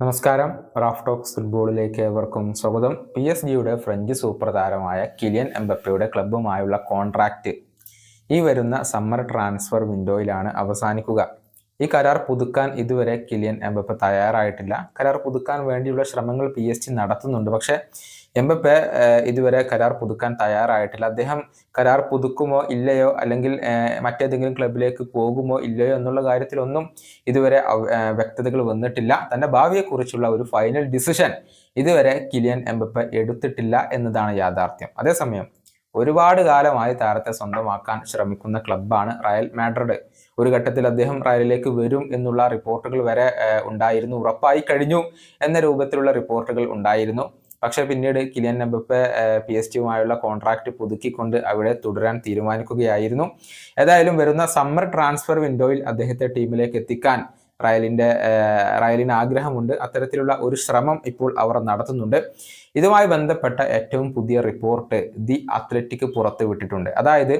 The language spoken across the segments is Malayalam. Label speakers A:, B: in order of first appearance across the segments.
A: നമസ്കാരം. റാഫ് ടോക്സ് ഫുട്ബോളിലേക്ക് ഏവർക്കും സ്വാഗതം. പി എസ് ജിയുടെ ഫ്രഞ്ച് സൂപ്പർ താരമായ കിലിയൻ എംബപ്പയുടെ ക്ലബ്ബുമായുള്ള കോൺട്രാക്റ്റ് ഈ വരുന്ന സമ്മർ ട്രാൻസ്ഫർ വിൻഡോയിലാണ് അവസാനിക്കുക. ഈ കരാർ പുതുക്കാൻ ഇതുവരെ കിലിയൻ എംബപ്പ തയ്യാറായിട്ടില്ല. കരാർ പുതുക്കാൻ വേണ്ടിയുള്ള ശ്രമങ്ങൾ പി എസ് ജി നടത്തുന്നുണ്ട്. പക്ഷേ എംബപ്പെ ഇതുവരെ കരാർ പുതുക്കാൻ തയ്യാറായിട്ടില്ല. അദ്ദേഹം കരാർ പുതുക്കുമോ ഇല്ലയോ അല്ലെങ്കിൽ മറ്റേതെങ്കിലും ക്ലബിലേക്ക് പോകുമോ ഇല്ലയോ എന്നുള്ള കാര്യത്തിലൊന്നും ഇതുവരെ വ്യക്തതകൾ വന്നിട്ടില്ല. തന്റെ ഭാവിയെക്കുറിച്ചുള്ള ഒരു ഫൈനൽ ഡിസിഷൻ ഇതുവരെ കിലിയൻ എംബപ്പെ എടുത്തിട്ടില്ല എന്നതാണ് യാഥാർത്ഥ്യം. അതേസമയം ഒരുപാട് കാലമായി താരത്തെ സ്വന്തമാക്കാൻ ശ്രമിക്കുന്ന ക്ലബ്ബാണ് റയൽ മാഡ്രിഡ്. ഒരു ഘട്ടത്തിൽ അദ്ദേഹം റയലിലേക്ക് വരും എന്നുള്ള റിപ്പോർട്ടുകൾ വരെ ഉണ്ടായിരുന്നു. ഉറപ്പായി കഴിഞ്ഞു എന്ന രൂപത്തിലുള്ള റിപ്പോർട്ടുകൾ ഉണ്ടായിരുന്നു. പക്ഷേ പിന്നീട് കിലിയൻ എംബപ്പെ പി എസ് ടിയുമായുള്ള കോൺട്രാക്ട് പുതുക്കിക്കൊണ്ട് അവിടെ തുടരാൻ തീരുമാനിക്കുകയായിരുന്നു. ഏതായാലും വരുന്ന സമ്മർ ട്രാൻസ്ഫർ വിൻഡോയിൽ അദ്ദേഹത്തെ ടീമിലേക്ക് എത്തിക്കാൻ റയലിന്റെ ഏഹ്, റയലിന് ആഗ്രഹമുണ്ട്. അത്തരത്തിലുള്ള ഒരു ശ്രമം ഇപ്പോൾ അവർ നടത്തുന്നുണ്ട്. ഇതുമായി ബന്ധപ്പെട്ട ഏറ്റവും പുതിയ റിപ്പോർട്ട് ദി അത്ലറ്റിക് പുറത്തുവിട്ടിട്ടുണ്ട് അതായത്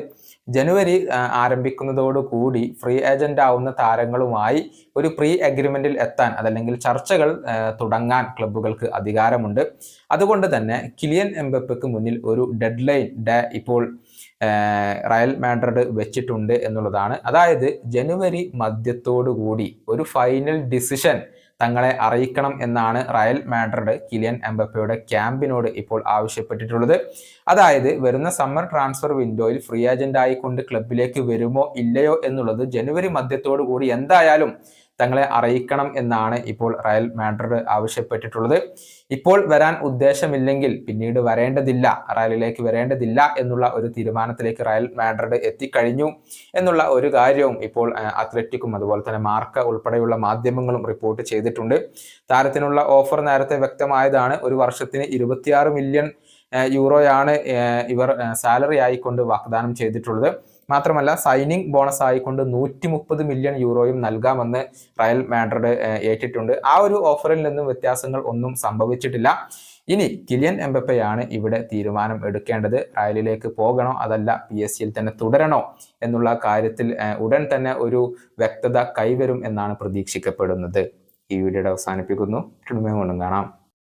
A: ജനുവരി ആരംഭിക്കുന്നതോടുകൂടി ഫ്രീ ഏജന്റ് ആവുന്ന താരങ്ങളുമായി ഒരു പ്രീ അഗ്രിമെന്റിൽ എത്താൻ അതല്ലെങ്കിൽ ചർച്ചകൾ തുടങ്ങാൻ ക്ലബ്ബുകൾക്ക് അധികാരമുണ്ട്. അതുകൊണ്ട് തന്നെ കിലിയൻ എംബപ്പയ്ക്ക് മുന്നിൽ ഒരു ഡെഡ് ലൈൻ ഡേ ഇപ്പോൾ റയൽ മാഡ്രിഡ് വെച്ചിട്ടുണ്ട് എന്നുള്ളതാണ്. അതായത് ജനുവരി കൂടി ഒരു ഫൈനൽ ഡിസിഷൻ തങ്ങളെ അറിയിക്കണം എന്നാണ് റയൽ മാഡ്രിഡ് കിലിയൻ എംബപ്പയുടെ ക്യാമ്പിനോട് ഇപ്പോൾ ആവശ്യപ്പെട്ടിട്ടുള്ളത്. അതായത് വരുന്ന സമ്മർ ട്രാൻസ്ഫർ വിൻഡോയിൽ ഫ്രീ ഏജന്റ് ആയിക്കൊണ്ട് ക്ലബിലേക്ക് വരുമോ ഇല്ലയോ എന്നുള്ളത് ജനുവരി മധ്യത്തോടു കൂടി എന്തായാലും തങ്ങളെ അറിയിക്കണം എന്നാണ് ഇപ്പോൾ റയൽ മാഡ്രിഡ് ആവശ്യപ്പെട്ടിട്ടുള്ളത്. ഇപ്പോൾ വരാൻ ഉദ്ദേശമില്ലെങ്കിൽ പിന്നീട് വരേണ്ടതില്ല റയലിലേക്ക് വരേണ്ടതില്ല എന്നുള്ള ഒരു തീരുമാനത്തിലേക്ക് റയൽ മാഡ്രിഡ് എത്തിക്കഴിഞ്ഞു എന്നുള്ള ഒരു കാര്യവും ഇപ്പോൾ അത്ലറ്റിക്കും അതുപോലെ തന്നെ മാർക്ക ഉൾപ്പെടെയുള്ള മാധ്യമങ്ങളും റിപ്പോർട്ട് ചെയ്തിട്ടുണ്ട്. താരത്തിനുള്ള ഓഫർ നേരത്തെ വ്യക്തമായതാണ് ഒരു വർഷത്തിന് ഇരുപത്തിയാറ് മില്യൺ യൂറോയാണ് ഇവർ സാലറി ആയിക്കൊണ്ട് വാഗ്ദാനം ചെയ്തിട്ടുള്ളത്. മാത്രമല്ല സൈനിങ് ബോണസ് ആയിക്കൊണ്ട് നൂറ്റി മുപ്പത് മില്യൺ യൂറോയും നൽകാമെന്ന് റയൽ മാഡ്രിഡ് ഏറ്റിട്ടുണ്ട്. ആ ഒരു ഓഫറിൽ നിന്നും വ്യത്യാസങ്ങൾ ഒന്നും സംഭവിച്ചിട്ടില്ല. ഇനി കിലിയൻ എംബപ്പയാണ് ഇവിടെ തീരുമാനം എടുക്കേണ്ടത്. റയലിലേക്ക് പോകണോ അതല്ല പി എസ് സിയിൽ തന്നെ തുടരണോ എന്നുള്ള കാര്യത്തിൽ ഉടൻ തന്നെ ഒരു വ്യക്തത കൈവരും എന്നാണ് പ്രതീക്ഷിക്കപ്പെടുന്നത്. ഈ വീഡിയോയുടെ അവസാനിപ്പിക്കുന്നു. കാണാം.